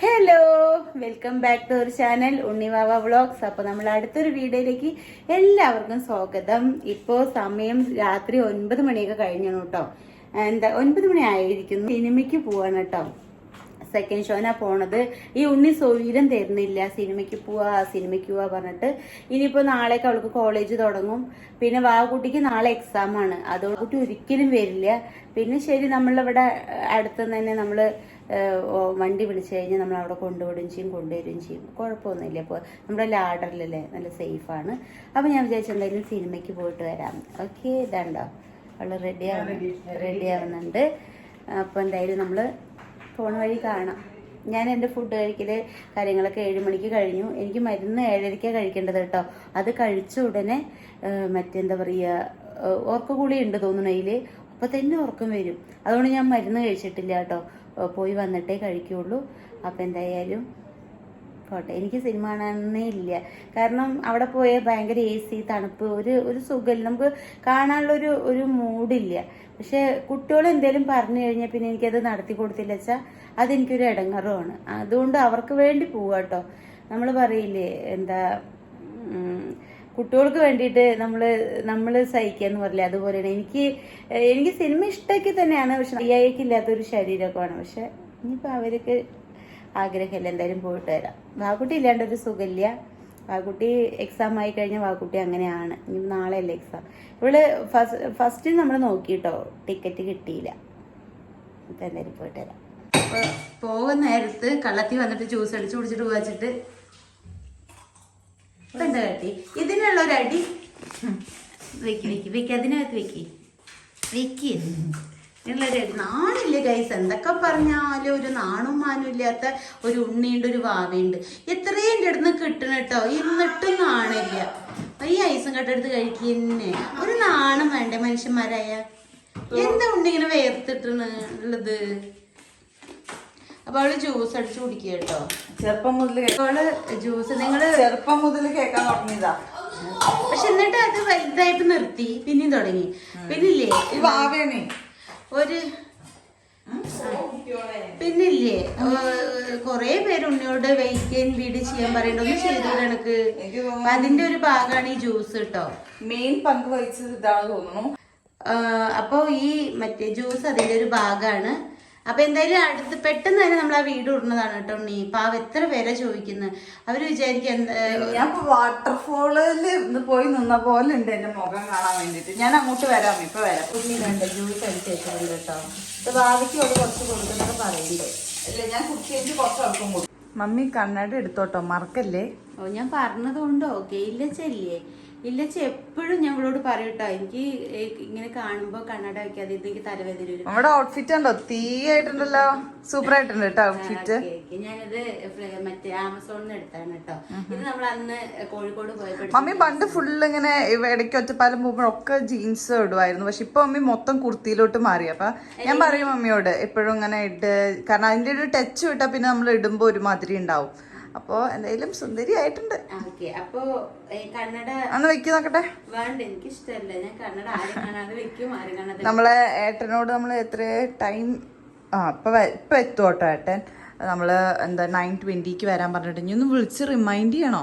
Hello welcome back to our channel Unnivava vlogs അപ്പൊ നമ്മൾ അടുത്തൊരു വീഡിയോയിലേക്ക് എല്ലാവർക്കും സ്വാഗതം. ഇപ്പോ സമയം രാത്രി ഒൻപത് മണിയൊക്കെ കഴിഞ്ഞു കേട്ടോ. എന്താ ഒൻപത് മണി ആയിരിക്കുന്നു. സിനിമയ്ക്ക് പോവാണ് കേട്ടോ. സെക്കൻഡ് ഷോനാ പോണത്. ഈ ഉണ്ണി സൗകര്യം തരുന്നില്ല. സിനിമയ്ക്ക് പോവാ സിനിമയ്ക്ക് പോവാ പറഞ്ഞിട്ട്. ഇനിയിപ്പോ നാളേക്ക് അവൾക്ക് കോളേജ് തുടങ്ങും. പിന്നെ വാകുട്ടിക്ക് നാളെ എക്സാം ആണ്. അതോടുകൂട്ടി ഒരിക്കലും വരില്ല. പിന്നെ ശരി നമ്മളിവിടെ അടുത്ത് തന്നെ ഓ, വണ്ടി വിളിച്ചു കഴിഞ്ഞാൽ നമ്മൾ അവിടെ കൊണ്ടുവിടുകയും ചെയ്യും കൊണ്ടുവരികയും ചെയ്യും. കുഴപ്പമൊന്നുമില്ല. ഇപ്പോൾ നമ്മുടെ ലാഡറിലല്ലേ നല്ല സേഫാണ്. അപ്പോൾ ഞാൻ വിചാരിച്ചു എന്തായാലും സിനിമയ്ക്ക് പോയിട്ട് വരാം. ഓക്കെ ഇതാണ്ടോ? അവൾ റെഡി ആവുന്നു. റെഡി ആവുന്നുണ്ട്. അപ്പോൾ എന്തായാലും നമ്മൾ ഫോൺ വഴി കാണാം. ഞാൻ എന്റെ ഫുഡ് കഴിക്കൽ കാര്യങ്ങളൊക്കെ ഏഴ് മണിക്ക് കഴിഞ്ഞു. എനിക്ക് മരുന്ന് ഏഴരയ്ക്കാണ് കഴിക്കേണ്ടത് കേട്ടോ. അത് കഴിച്ച ഉടനെ മറ്റെന്താ പറയുക ഓർക്കുകൂടി ഉണ്ട് തോന്നുന്നു അതിൽ അപ്പോൾ തന്നെ ഉറക്കം വരും. അതുകൊണ്ട് ഞാൻ മരുന്ന് കഴിച്ചിട്ടില്ല കേട്ടോ. പോയി വന്നിട്ടേ കഴിക്കുള്ളൂ. അപ്പോൾ എന്തായാലും പോട്ടെ. എനിക്ക് സിനിമ കാണാനേ ഇല്ല. കാരണം അവിടെ പോയ ഭയങ്കര എ സി തണുപ്പ് ഒരു ഒരു സുഖമില്ല. നമുക്ക് കാണാനുള്ളൊരു ഒരു മൂഡില്ല പക്ഷെ കുട്ടികൾ എന്തെങ്കിലും പറഞ്ഞു കഴിഞ്ഞാൽ പിന്നെ എനിക്കത് നടത്തി കൊടുത്തില്ല വെച്ചാൽ അതെനിക്കൊരു ഇടങ്ങറുമാണ് അതുകൊണ്ട് അവർക്ക് വേണ്ടി പോവാട്ടോ നമ്മൾ പറയില്ലേ എന്താ കുട്ടികൾക്ക് വേണ്ടിയിട്ട് നമ്മൾ നമ്മൾ സഹിക്കുക എന്ന് പറയില്ലേ അതുപോലെയാണ്. എനിക്ക് എനിക്ക് സിനിമ ഇഷ്ടമൊക്കെ തന്നെയാണ് പക്ഷെ അയ്യായിക്കില്ലാത്തൊരു ശരീരമൊക്കെ ആണ് പക്ഷെ ഇനിയിപ്പോൾ അവർക്ക് ആഗ്രഹമില്ല. എന്തായാലും പോയിട്ട് വരാം. വാക്കുട്ടി ഇല്ലാണ്ടൊരു സുഖമില്ല. വാക്കുട്ടി എക്സാം ആയി കഴിഞ്ഞാൽ വാക്കുട്ടി അങ്ങനെയാണ്. ഇനി നാളെ അല്ലേ എക്സാം ഇവൾ ഫസ്റ്റ് ഫസ്റ്റ് നമ്മൾ നോക്കിട്ടോ ടിക്കറ്റ് കിട്ടിയില്ല. ഇപ്പം എന്തായാലും പോയിട്ട് വരാം. അപ്പോൾ പോകുന്ന നേരത്ത് കള്ളത്തി വന്നിട്ട് ജ്യൂസ് അടിച്ച് കുടിച്ചിട്ട് പോവാച്ചിട്ട് എന്താ കാട്ടി. ഇതിനുള്ള ഒരു അടി. വെക്ക് വെക്ക് വെക്ക്. അതിനകത്ത് വെക്ക്. വെക്ക്. നാണില്ല ഗൈസ് എന്തൊക്കെ പറഞ്ഞാലും ഒരു നാണും മാനും ഇല്ലാത്ത ഒരു ഉണ്ണിയുണ്ട് ഒരു വാവയുണ്ട്. എത്രയും എന്റെ അടുത്ത് കിട്ടണം കേട്ടോ. എന്നിട്ടും നാണില്ല. ഈ ഐസും കട്ടെടുത്ത് കഴിക്കുന്നേ ഒരു നാണം വേണ്ടേ മനുഷ്യന്മാരായ? എന്താ ഉണ്ണി ഇങ്ങനെ വേർത്തിട്ടുള്ളത് അപ്പൊ അവൾ ജ്യൂസ് അടിച്ചു കുടിക്കുക കേട്ടോ. ചെറുപ്പം മുതൽ അവൾ ജ്യൂസ് നിങ്ങൾ ചെറുപ്പം മുതൽ കേൾക്കാൻ തുടങ്ങിയതാ. പക്ഷെ എന്നിട്ട് അത് വലുതായിട്ട് നിർത്തി. പിന്നെയും തുടങ്ങി. പിന്നില്ലേ? വാവേണേ. ഒരു പിന്നില്ലേ? കൊറേ പേര് ഉണ്ണിയോട് വെയിറ്റ് ചെയ്യാൻ വീട് ചെയ്യാൻ പറയണ്ട. ഒന്ന് ചെയ്തു കണക്ക് എനിക്ക് അതിന്റെ ഒരു ഭാഗമാണ് ഈ ജ്യൂസ് കേട്ടോ. മെയിൻ പങ്ക് വഹിച്ചത് ഇതാണ് തോന്നുന്നു അപ്പോ ഈ മറ്റേ ജ്യൂസ് അതിന്റെ ഒരു ഭാഗമാണ് അപ്പൊ എന്തായാലും അടുത്ത് പെട്ടെന്ന് തന്നെ നമ്മൾ ആ വീട് ഇടുന്നതാണ് കേട്ടോ ഉണ്ണി. പാവ എത്ര പേരെ ചോദിക്കുന്നത് അവർ വിചാരിക്കും എന്താ ഞാൻ വാട്ടർഫോളിൽ ഇന്ന് പോയി നിന്ന പോലെ ഉണ്ട് എന്റെ മുഖം കാണാൻ വേണ്ടിട്ട് ഞാൻ അങ്ങോട്ട് വരാം ഇപ്പൊ വരാം. ഉണ്ണി രണ്ട് ജ്യൂസ് അടിച്ച് വെച്ചിട്ടുണ്ട് കേട്ടോ. ഇത് ഭാവിക്ക് കുറച്ച് കൊടുക്കുന്നത് പറയുന്നുണ്ട് ഇല്ല ഞാൻ കുടിച്ചേക്ക് കുറച്ച് അല്പം കൊടുക്കും. മമ്മി കണ്ണാടി എടുത്തോട്ടോ മറക്കല്ലേ? ഓ ഞാൻ പറഞ്ഞത് കൊണ്ടോ ഇല്ല ഇല്ലച്ചല്ലേ ഇല്ലച്ച എപ്പോഴും ഞങ്ങളോട് ഇവളോട് പറയട്ടോ എനിക്ക് ഇങ്ങനെ കാണുമ്പോ കണ്ണട വെക്കാതെ ഇത് എനിക്ക് തലവേദന വരും. നമ്മുടെ ഔട്ട്ഫിറ്റ് ഉണ്ടോ തീ ആയിട്ടുണ്ടല്ലോ സൂപ്പർ ആയിട്ടുണ്ട് കേട്ടോ ഔട്ട്ഫിറ്റ്. ഞാനത് മറ്റേ ആമസോണിൽ നിന്ന് എടുത്താണ് കേട്ടോ ഇത് നമ്മൾ അന്ന് കോഴിക്കോട് പോയപ്പോ മമ്മി പണ്ട് ഫുള്ള് ഇങ്ങനെ ഇടയ്ക്ക് ഒറ്റപ്പാലം പോകുമ്പോഴൊക്കെ ജീൻസ് ഇടുമായിരുന്നു പക്ഷെ ഇപ്പൊ മമ്മി മൊത്തം കുർത്തിയിലോട്ട് മാറി. അപ്പൊ ഞാൻ പറയും മമ്മിയോട് എപ്പോഴും ഇങ്ങനെ ഇട്ട് കാരണം അതിന്റെ ഒരു ടച്ച് വിട്ടാ പിന്നെ നമ്മൾ ഇടുമ്പോ ഒരുമാതിരി ഉണ്ടാവും. അപ്പോ എന്തായാലും സുന്ദരി ആയിട്ടുണ്ട് ഓക്കെ. അപ്പൊ കണ്ണട അന്ന് വെക്കി നോക്കട്ടെ. വേണ്ട എനിക്ക് ഇഷ്ടമല്ല ഞാൻ കന്നഡ ആരും കാണാതെ വെക്കും ആരും കാണാതെ നമ്മളെ ഏട്ടനോട് നമ്മൾ എത്ര ടൈം ആ ഇപ്പൊ ഇപ്പൊ എത്തും കേട്ടോ ഏട്ടൻ? നമ്മൾ എന്താ നയൻ ട്വന്റിക്ക് വരാൻ പറഞ്ഞിട്ട് ഇനി ഒന്ന് വിളിച്ച് റിമൈൻഡ് ചെയ്യണോ?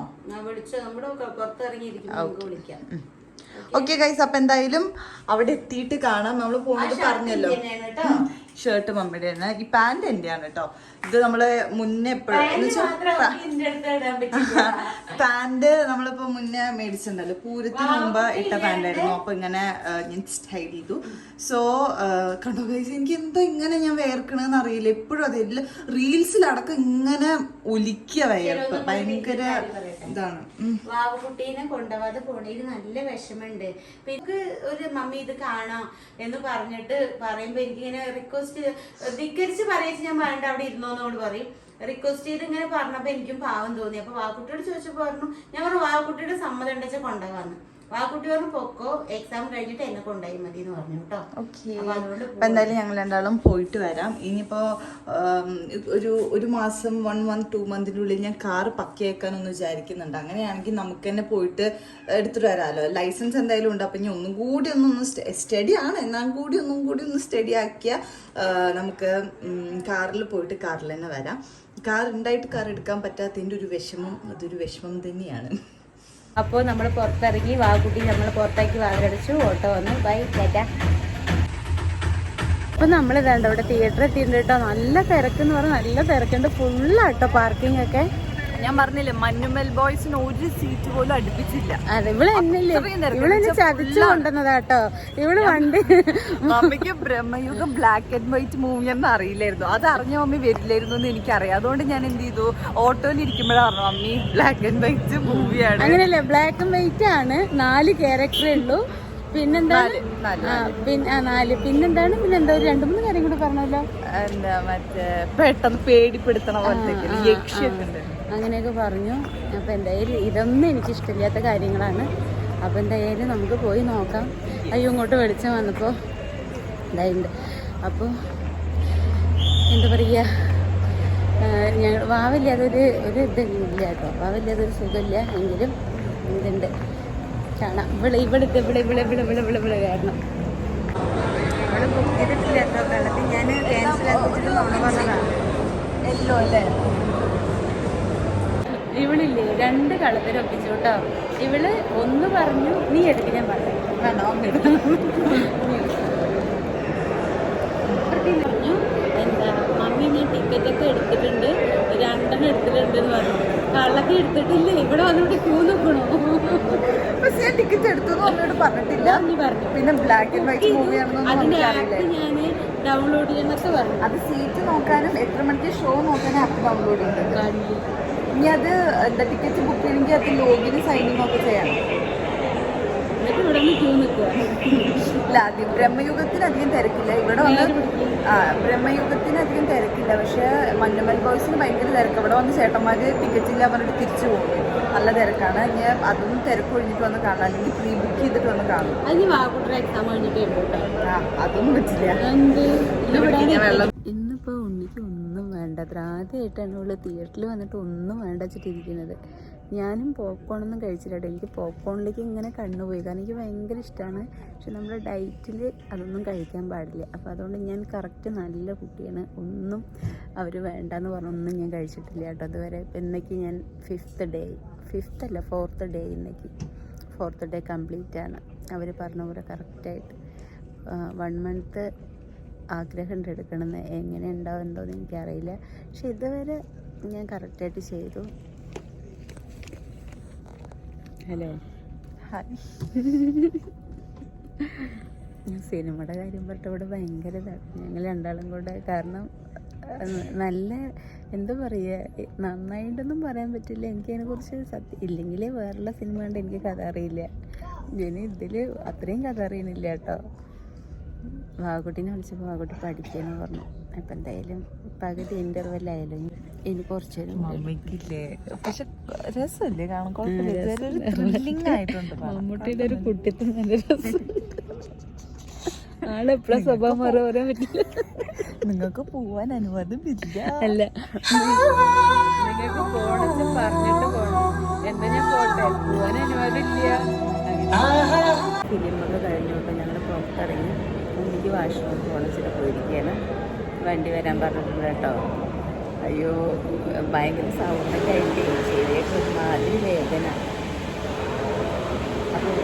ഓക്കെ. ഗൈസ് അപ്പൊ എന്തായാലും അവിടെ എത്തിയിട്ട് കാണാം. നമ്മൾ പോകുന്നത് പറഞ്ഞല്ലോ. ഷർട്ട് മമ്മിയുടെ ആണ് ഈ പാന്റ് എന്റെയാണ് കേട്ടോ ഇത് നമ്മൾ മുന്നേ എപ്പോഴും പാന്റ് നമ്മളിപ്പോ മുന്നേ മേടിച്ചിട്ടുണ്ടല്ലോ. പൂരത്തിന് മുമ്പ് ഇട്ട പാന്റ് ആയിരുന്നു. അപ്പൊ ഇങ്ങനെ ഞാൻ സ്റ്റൈൽ ചെയ്തു. സോ കണ്ടോ ഗൈസ് എനിക്ക് എന്താ ഇങ്ങനെ ഞാൻ വേർക്കണെന്ന് അറിയില്ല. എപ്പോഴും അതെല്ലാം റീൽസിലടക്കം ഇങ്ങനെ ഒലിക്കുക വയർപ്പ് ഭയങ്കര ഇതാണ്. വാവുകുട്ടീനെ കൊണ്ടുപോകാതെ പോണേൽ നല്ല വിഷമുണ്ട് എനിക്ക് ഒരു മമ്മി ഇത് കാണാം എന്ന് പറഞ്ഞിട്ട് പറയുമ്പോ എനിക്കിങ്ങനെ റിക്വസ്റ്റ് ധിക്കരിച്ച് പറയിച്ച് ഞാൻ വേണ്ട അവിടെ ഇരുന്നോന്നോട് പറയും. റിക്വസ്റ്റ് ചെയ്ത് ഇങ്ങനെ പറഞ്ഞപ്പോ എനിക്കും പാവം തോന്നി. അപ്പൊ വാക്കുട്ടിയോട് ചോദിച്ചപ്പോ പറഞ്ഞു ഞാൻ പറഞ്ഞു വാക്കുട്ടിയുടെ സമ്മതം ഉണ്ടെച്ചാൽ കൊണ്ടുപോകാന്ന് വാക്കുട്ടി പറഞ്ഞു പൊക്കോ എക്സാം കഴിഞ്ഞിട്ട് എന്നെ കൊണ്ടുപോയി മതി എന്ന് പറഞ്ഞു കേട്ടോ. അപ്പൊ എന്തായാലും ഞങ്ങൾ രണ്ടാളും പോയിട്ട് വരാം. ഇനിയിപ്പോ ഒരു ഒരു മാസം വൺ മന്ത് ടു മന്തിനുള്ളിൽ ഞാൻ കാർ പക്കയാക്കാനൊന്ന് വിചാരിക്കുന്നുണ്ട്. അങ്ങനെയാണെങ്കിൽ നമുക്ക് തന്നെ പോയിട്ട് എടുത്തിട്ട് വരാമല്ലോ ലൈസൻസ് എന്തായാലും ഉണ്ട്. അപ്പൊ ഇനി ഒന്നും കൂടി ഒന്നൊന്ന് സ്റ്റഡി ആണ്. എന്നാൽ കൂടി ഒന്നും കൂടി ഒന്ന് സ്റ്റഡി ആക്കിയ നമുക്ക് കാറിൽ പോയിട്ട് കാറിൽ തന്നെ വരാം. കാർ ഉണ്ടായിട്ട് കാർ എടുക്കാൻ പറ്റാത്തതിന്റെ ഒരു വിഷമം അതൊരു വിഷമം തന്നെയാണ്. അപ്പോൾ നമ്മൾ പുറത്തിറങ്ങി വാകുട്ടി നമ്മൾ പുറത്തേക്ക് വാതിലടിച്ചു ഓട്ടോ വന്നു. Bye tata. അപ്പൊ നമ്മൾ ഇതാണ്ട് അവിടെ തിയേറ്റർ എത്തിയിട്ടുണ്ട് കേട്ടോ. നല്ല തിരക്കെന്ന് പറഞ്ഞാൽ നല്ല തിരക്കുണ്ട്. ഫുള്ളാട്ടോ പാർക്കിംഗ് ഒക്കെ. ഞാൻ പറഞ്ഞില്ലേ മഞ്ഞുമൽ ബോയ്സിന് ഒരു സീറ്റ് പോലും അടുപ്പിച്ചില്ല. തിരക്ക്. ഇവിടെ ചതിച്ചു കൊണ്ടുവന്നതാട്ടോ. ഇവൾ വണ്ടി മമ്മിക്ക് Bramayugam black and white movie എന്ന് അറിയില്ലായിരുന്നു. അത് അറിഞ്ഞ മമ്മി വരില്ലായിരുന്നു എന്ന് എനിക്കറിയാം. അതുകൊണ്ട് ഞാൻ എന്ത് ചെയ്തു? ഓട്ടോയിൽ ഇരിക്കുമ്പോഴാണ് പറഞ്ഞു മമ്മി ബ്ലാക്ക് ആൻഡ് വൈറ്റ് മൂവിയാണ് അങ്ങനെയല്ലേ ബ്ലാക്ക് ആൻഡ് വൈറ്റ് ആണ്. നാല് ക്യാരക്ടറേ ഉള്ളൂ. പിന്നെന്താണ്? പിന്നെ നാല് പിന്നെന്താണ്? പിന്നെന്താ ഒരു രണ്ടു മൂന്ന് കാര്യം കൂടെ പറഞ്ഞല്ലോ. എന്താ മറ്റേ പെട്ടെന്ന് പേടിപ്പെടുത്തണ പോലത്തെ യക്ഷിയൊക്കെ ഉണ്ട്. അങ്ങനെയൊക്കെ പറഞ്ഞു. അപ്പോൾ എന്തായാലും ഇതൊന്നും എനിക്ക് ഇഷ്ടമില്ലാത്ത കാര്യങ്ങളാണ്. അപ്പോൾ എന്തായാലും നമുക്ക് പോയി നോക്കാം. അയ്യോ ഇങ്ങോട്ട് വെളിച്ചം വന്നപ്പോൾ ഇതായിട്ടുണ്ട് അപ്പോൾ എന്താ പറയുക ഞങ്ങൾ വാവില്ലാതൊരു ഒരു ഇതില്ല കേട്ടോ. വാവില്ലാതൊരു സുഖമില്ല. എങ്കിലും ഇതുണ്ട്. കാണാം. ഇവിടെ ഇവിടെ ഇവിടെ ഇവിടെ ഇവിടെ ഇവിടെ ഇവിടെ ഇവിടെ കാരണം ഇവിടെ ബുക്ക് ചെയ്തിട്ടില്ല കേട്ടോ. വെള്ളത്തിൽ ഞാൻ ക്യാൻസൽ ആക്കിച്ചിട്ട് നോണ പറഞ്ഞതാണ് എല്ലോ അല്ലേ? ഇവളില്ലേ രണ്ട് കളത്തിൽ ഒപ്പിച്ചു കേട്ടോ. ഇവൾ ഒന്ന് പറഞ്ഞു നീ എടുക്ക് ഞാൻ പറഞ്ഞു എന്താ മമ്മി ഞാൻ ടിക്കറ്റ് ഒക്കെ എടുത്തിട്ടുണ്ട്. രണ്ടെണ്ണം എടുത്തിട്ടുണ്ട് എന്ന് പറഞ്ഞു. കള്ളൊക്കെ എടുത്തിട്ടില്ല? ഇവിടെ വന്നിട്ട് ക്യൂ നിൽക്കണോ പക്ഷെ ഞാൻ ടിക്കറ്റ് എടുത്തു പറഞ്ഞിട്ടില്ല. നീ പറഞ്ഞു. പിന്നെ ബ്ലാക്ക് ആൻഡ് വൈറ്റ് മൂവി ആണെന്നൊന്നും അതിന്റെ ആപ്പ് ഞാൻ ഡൗൺലോഡ് ചെയ്യണമെന്നൊക്കെ പറഞ്ഞു. അത് സീറ്റ് നോക്കാനും എത്ര മണിക്ക് ഷോ നോക്കാനും ആപ്പ് ഡൗൺലോഡ് ചെയ്യുന്നുണ്ട് കണ്ടു. ഇനി അത് എന്താ ടിക്കറ്റ് ബുക്ക് ചെയ്യണമെങ്കിൽ അത് ലോഗിന് സൈനിങ് ഒക്കെ ചെയ്യണം. ഇല്ല അധികം ബ്രഹ്മയുഗത്തിന് അധികം തിരക്കില്ല. ഇവിടെ വന്ന് ആ ബ്രഹ്മയുഗത്തിന് അധികം തിരക്കില്ല. പക്ഷെ മഞ്ഞുമൽ ബോയ്സിന് ഭയങ്കര തിരക്ക്. ഇവിടെ വന്ന് ചേട്ടന്മാര് ടിക്കറ്റ് ഇല്ല പറഞ്ഞിട്ട് തിരിച്ചു പോകും. നല്ല തിരക്കാണ്. ഞാൻ അതൊന്നും തിരക്ക് ഒഴിഞ്ഞിട്ട് വന്ന് കാണാം അല്ലെങ്കിൽ പ്രീ ബുക്ക് ചെയ്തിട്ട് വന്ന് കാണാം അതൊന്നും പറ്റില്ല. വെള്ളം ഇന്നിപ്പോൾ ഉണ്ണിക്ക് ഒന്നും വേണ്ട. ആദ്യമായിട്ടാണ് ഇവൾ തിയേറ്ററിൽ വന്നിട്ട് ഒന്നും വേണ്ട വെച്ചിട്ടിരിക്കുന്നത് ഞാനും പോപ്കോണൊന്നും കഴിച്ചില്ല എനിക്ക് പോപ്കോണിലേക്ക് ഇങ്ങനെ കണ്ണുപോയി. കാരണം എനിക്ക് ഭയങ്കര ഇഷ്ടമാണ് പക്ഷെ നമ്മുടെ ഡയറ്റിൽ അതൊന്നും കഴിക്കാൻ പാടില്ല. അപ്പോൾ അതുകൊണ്ട് ഞാൻ കറക്റ്റ് നല്ല കുട്ടിയാണ്. ഒന്നും അവർ വേണ്ടെന്ന് പറഞ്ഞൊന്നും ഞാൻ കഴിച്ചിട്ടില്ല കേട്ടോ. അതുവരെ എന്നേക്ക് ഞാൻ ഫിഫ്ത്ത് ഡേ ഫിഫ്ത്ത് അല്ല ഫോർത്ത് ഡേ ഇന്നേക്ക്. ഫോർത്ത് ഡേ കംപ്ലീറ്റ് ആണ്. അവർ പറഞ്ഞ പോലെ കറക്റ്റായിട്ട് വൺ മന്ത് ആഗ്രഹമുണ്ട് എടുക്കണമെന്ന് എങ്ങനെ ഉണ്ടാവും എന്തോന്ന് എനിക്കറിയില്ല. പക്ഷെ ഇതുവരെ ഞാൻ കറക്റ്റായിട്ട് ചെയ്തു. ഹലോ ഹായ് സിനിമയുടെ കാര്യം പറഞ്ഞിട്ട് ഇവിടെ ഭയങ്കര ഇതാണ് ഞങ്ങൾ രണ്ടാളും കൂടെ കാരണം നല്ല എന്താ പറയുക നന്നായിട്ടൊന്നും പറയാൻ പറ്റില്ല. എനിക്കതിനെക്കുറിച്ച് സത്യം ഇല്ലെങ്കിൽ വേറെയുള്ള സിനിമ കണ്ട് എനിക്ക് കഥ അറിയില്ല. ഇനി ഇതിൽ അത്രയും കഥ അറിയണില്ല കേട്ടോ. വാകുട്ടിനെ വിളിച്ചപ്പോൾ വാഗുട്ടി പഠിക്കാന്ന് പറഞ്ഞു. അപ്പം എന്തായാലും പകുതി ഇന്റർവെല്ലായാലും ഇനി കുറച്ച് നേരം കൂടി മമ്മിക്കില്ലേ? പക്ഷെ രസമല്ലേ കാണാൻ? കുഴപ്പമില്ല. ഇതുവരെ ഒരു ത്രില്ലിംഗ് ആയിട്ടുണ്ട്. മമ്മൂട്ടിയുടെ ഒരു കുട്ടിത്തം നല്ല രസം. ആളെപ്പോഴും സ്വഭാവം മാറാൻ പറയാൻ പറ്റില്ല. നിങ്ങൾക്ക് പോവാൻ അനുവാദം ഇല്ല അല്ല. നിങ്ങൾക്ക് പോണെന്ന് പറഞ്ഞിട്ട് പോണം. എന്താ ഞാൻ പോട്ടെ? പോവാൻ അനുവാദമില്ല. ഫിലിമൊക്കെ കഴിഞ്ഞോട്ട് ഞങ്ങൾ പുറത്തിറങ്ങി. എനിക്ക് വാഷ്റൂം പോണിച്ചിട്ട് പോയിരിക്കുകയാണ് വണ്ടി വരാൻ പറഞ്ഞിട്ടുണ്ട് കേട്ടോ അയ്യോ ഭയങ്കര സൗണ്ടൊക്കെ ആയിട്ട് ചെവിയൊക്കെ ഒരുമാതിരി വേദന. അപ്പോൾ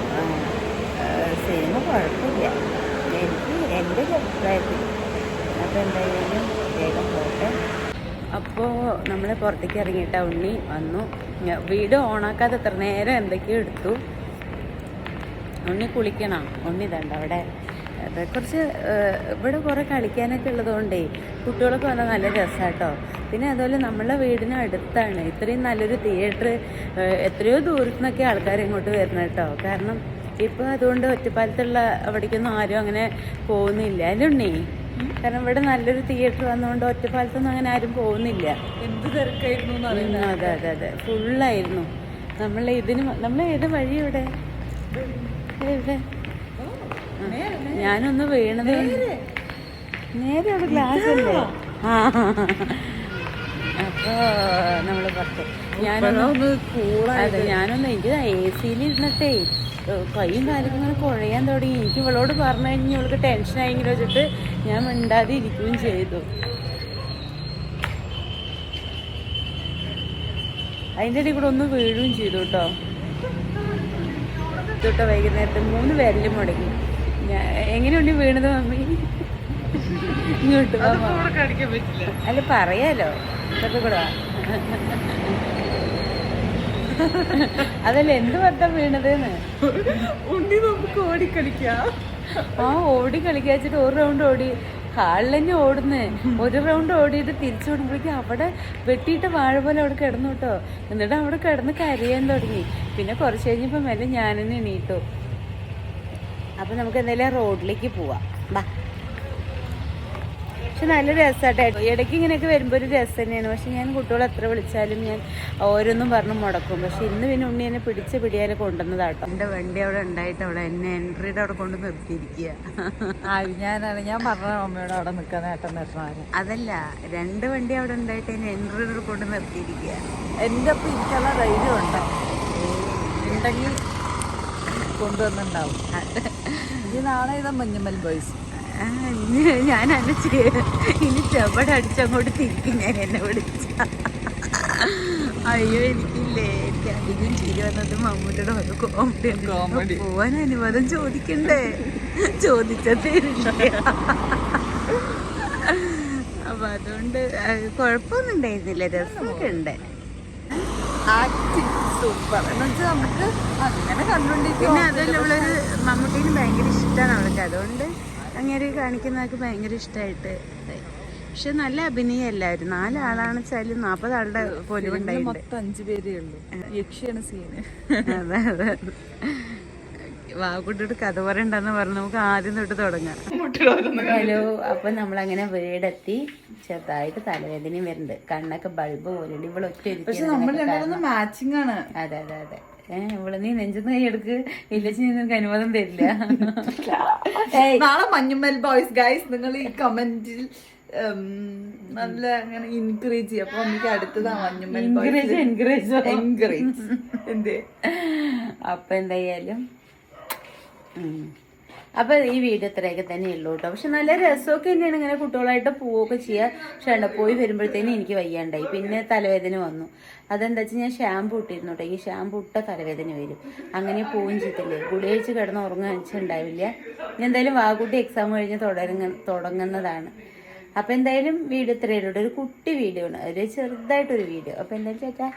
സിനിമ കുഴപ്പമില്ല. എനിക്ക് എന്റെ ഒരു അഭിപ്രായത്തിൽ. അപ്പോൾ എന്തായാലും വേഗം പോട്ടെ. അപ്പോൾ നമ്മൾ പുറത്തേക്ക് ഇറങ്ങിയിട്ട ഉണ്ണി വന്നു. വീട് ഓണാക്കാതെ എത്ര നേരം എന്തൊക്കെയോ എടുത്തു. ഉണ്ണി കുളിക്കണം? ഉണ്ണി ഇതുണ്ട് അവിടെ? കുറച്ച് ഇവിടെ കുറേ കളിക്കാനൊക്കെ ഉള്ളതുകൊണ്ടേ കുട്ടികളൊക്കെ വന്നാൽ നല്ല രസമാട്ടോ പിന്നെ അതുപോലെ നമ്മളെ വീടിന് അടുത്താണ്. ഇത്രയും നല്ലൊരു തിയേറ്റർ എത്രയോ ദൂരത്തു നിന്നൊക്കെ ആൾക്കാർ ഇങ്ങോട്ട് വരുന്നത് കേട്ടോ കാരണം ഇപ്പോൾ അതുകൊണ്ട് ഒറ്റപ്പാലത്തുള്ള അവിടേക്കൊന്നും ആരും അങ്ങനെ പോകുന്നില്ല. അല്ലേ ഉണ്ണി? കാരണം ഇവിടെ നല്ലൊരു തിയേറ്റർ വന്നുകൊണ്ട് ഒറ്റപ്പാലത്തൊന്നും അങ്ങനെ ആരും പോകുന്നില്ല. എന്ത് തിരക്കായിരുന്നു അതെ അതെ അതെ. ഫുള്ളായിരുന്നു. നമ്മൾ ഇതിന് നമ്മൾ ഏത് വഴി ഇവിടെ? എവിടെ ആ, ഞാനൊന്ന് വീണത്. നേരെ അവിടെ ഗ്ലാസ് അല്ലേ? ആ. അപ്പോ നമ്മൾ പറഞ്ഞു ഞാനൊന്ന് അതെ ഞാനൊന്ന് എനിക്ക് എ സിയിൽ ഇരുന്നിട്ടേ കൈയും കാലൊക്കെ ഇങ്ങനെ കുഴയാൻ തുടങ്ങി. എനിക്ക് ഇവളോട് പറഞ്ഞു കഴിഞ്ഞാൽ ഇവൾക്ക് ടെൻഷനായിങ്ങനെ വെച്ചിട്ട് ഞാൻ മിണ്ടാതെ ഇരിക്കുകയും ചെയ്തു. അതിന്റെ ഇടയിൽ കൂടെ ഒന്ന് വീഴുകയും ചെയ്തു കേട്ടോ. തൊട്ടോ വൈകുന്നേരത്തെ മൂന്ന് പേരിലും മുടങ്ങി. എങ്ങനെയുണ്ട് വീണത് മമ്മി? ഇങ്ങോട്ട് അല്ല പറയാലോ. ഇതൊക്കെ കൂടെ വാ. അതല്ല എന്ത് വട്ടം വീണത് ഉണ്ണി നമുക്ക് ഓടിക്കളിക്കാം. ആ ഓടി കളിക്കാച്ചിട്ട് ഒരു റൗണ്ട് ഓടി. ഹാളിൽ തന്നെ ഓടുന്നേ. ഒരു റൗണ്ട് ഓടിയിട്ട് തിരിച്ചു വിടുമ്പോഴേക്കും അവിടെ വെട്ടിയിട്ട് വാഴ പോലെ അവിടെ കിടന്നു കേട്ടോ. എന്നിട്ട് അവിടെ കിടന്ന് കരയാൻ തുടങ്ങി. പിന്നെ കുറച്ച് കഴിഞ്ഞപ്പോൾ മെല്ലെ ഞാനെന്നെ എണീറ്റു. അപ്പം നമുക്ക് എന്തായാലും റോഡിലേക്ക് പോവാം. ബാ പക്ഷെ നല്ല രസമാട്ടോ ഇടയ്ക്ക് ഇങ്ങനെയൊക്കെ വരുമ്പോൾ ഒരു രസം തന്നെയാണ്. പക്ഷെ ഞാൻ കുട്ടികളെ എത്ര വിളിച്ചാലും ഞാൻ ഓരോന്നും പറഞ്ഞ് മുടക്കും. പക്ഷെ ഇന്ന് പിന്നെ ഉണ്ണി എന്നെ പിടിച്ച് പിടിയാലും കൊണ്ടുവന്നതാട്ടോ. എന്റെ വണ്ടി അവിടെ ഉണ്ടായിട്ട് അവിടെ എന്നെ എൻട്രിയുടെ അവിടെ കൊണ്ട് നിർത്തിയിരിക്കുക. ഞാനാണ്. ഞാൻ പറഞ്ഞ അമ്മയോട് അവിടെ നിൽക്കാൻ ഏട്ടൻ നിർത്താൻ അതല്ല രണ്ട് വണ്ടി അവിടെ ഉണ്ടായിട്ട് എന്നെ എൻട്രിയുടെ കൊണ്ട് നിർത്തിയിരിക്കുക. എന്റെ ഒപ്പം ഇരിക്കാനുള്ള ധൈര്യം ഉണ്ടോ ഉണ്ടെങ്കിൽ കൊണ്ടുവന്നുണ്ടാവും ഇനി നാളെ ഇതാ മഞ്ഞമ്മൽ ബോയ്സ് ഞാൻ അനച്ച് ഇനി ചെവടെ അടിച്ചങ്ങോട്ട് തിരിക്കും ഞാൻ എന്നെ വിളിച്ച. അയ്യോ എനിക്കില്ലേ? എനിക്ക് അധികം ചിരി വന്നത് മമ്മൂട്ടിയുടെ ഒരു കോമഡി കോമഡി പോവാൻ അനുവാദം ചോദിക്കണ്ടേ? ചോദിച്ചതേ അപ്പൊ അതുകൊണ്ട് കുഴപ്പമൊന്നും ഉണ്ടായിരുന്നില്ല. രസമൊക്കെ ഉണ്ട്. സൂപ്പർ എന്ന് വെച്ചാൽ നമുക്ക് അങ്ങനെ കണ്ടുകൊണ്ടിരിക്കും പിന്നെ അതല്ല അവളൊരു മമ്മൂട്ടീന് ഭയങ്കര ഇഷ്ടമാണ് അവൾക്ക്. അതുകൊണ്ട് അങ്ങനെ കാണിക്കുന്നതൊക്കെ ഭയങ്കര ഇഷ്ടമായിട്ട് പക്ഷെ നല്ല അഭിനയല്ലായിരുന്നു. നാലാളാണ് വെച്ചാലും നാൽപ്പത് ആളുടെ പോലും ഉണ്ടായിട്ടുണ്ട്. മൊത്തം അഞ്ചു പേരേ ഉള്ളൂ. യക്ഷിയാണ് സീന്. അതെ അതെ വാക്കുട്ടിയോട് കഥ പറയണ്ടെന്ന് പറഞ്ഞു നമുക്ക് ആദ്യം തൊട്ട് തുടങ്ങാം. ഹലോ അപ്പൊ നമ്മളങ്ങനെ വീടെത്തി. ചെറുതായിട്ട് തലവേദനയും വരുന്നുണ്ട്. കണ്ണൊക്കെ ബൾബ് പോലെ ഇവിടെ ഒറ്റ പക്ഷെ നമ്മൾ രണ്ടാമത് മാച്ചിങ് ആണ് അതെ അതെ അതെ. ഏഹ് ഇവിടെ നീ നെഞ്ചെന്ന് കൈ എടുക്ക്. വില്ലേജ് നിനക്ക് അനുവാദം തരില്ല. നാളെ മഞ്ഞുമ്മൽ ബോയ്സ് ഗൈസ് നിങ്ങൾ ഈ കമന്റിൽ നല്ല അങ്ങനെ ഇൻകറേജ് ചെയ്യും. അപ്പൊ എനിക്ക് അടുത്തതാ മഞ്ഞുമ്മൽ എൻകറേജ് എൻകറേജ് എൻകറേജ് എന്തേ? അപ്പൊ എന്തായാലും ഉം. അപ്പൊ ഈ വീഡിയോ ഇത്രയൊക്കെ തന്നെ ഉള്ളൂ കേട്ടോ പക്ഷെ നല്ല രസമൊക്കെ തന്നെയാണ് ഇങ്ങനെ കുട്ടികളായിട്ട് പോവുകയൊക്കെ ചെയ്യുക പക്ഷെ പോയി വരുമ്പോഴത്തേനും എനിക്ക് വയ്യാണ്ടായി. പിന്നെ തലവേദന വന്നു. അതെന്താ വെച്ചാൽ ഞാൻ ഷാമ്പു ഇട്ടിരുന്നു കേട്ടോ ഈ ഷാമ്പു ഇട്ട തലവേദന വരും. അങ്ങനെ പോവും ചെയ്തില്ലേ ഗുളിക വെച്ച് കിടന്ന് വെച്ചിട്ടുണ്ടാവില്ല ഇനി എന്തായാലും വാഗുട്ടി എക്സാം കഴിഞ്ഞ് തുടങ്ങ തുടങ്ങുന്നതാണ്. അപ്പൊ എന്തായാലും വീഡിയോ ഇത്രയുള്ളൂ ഒരു കുട്ടി വീഡിയോ ആണ് ഒരു ചെറുതായിട്ടൊരു വീഡിയോ അപ്പൊ എന്തായാലും ചേട്ടാ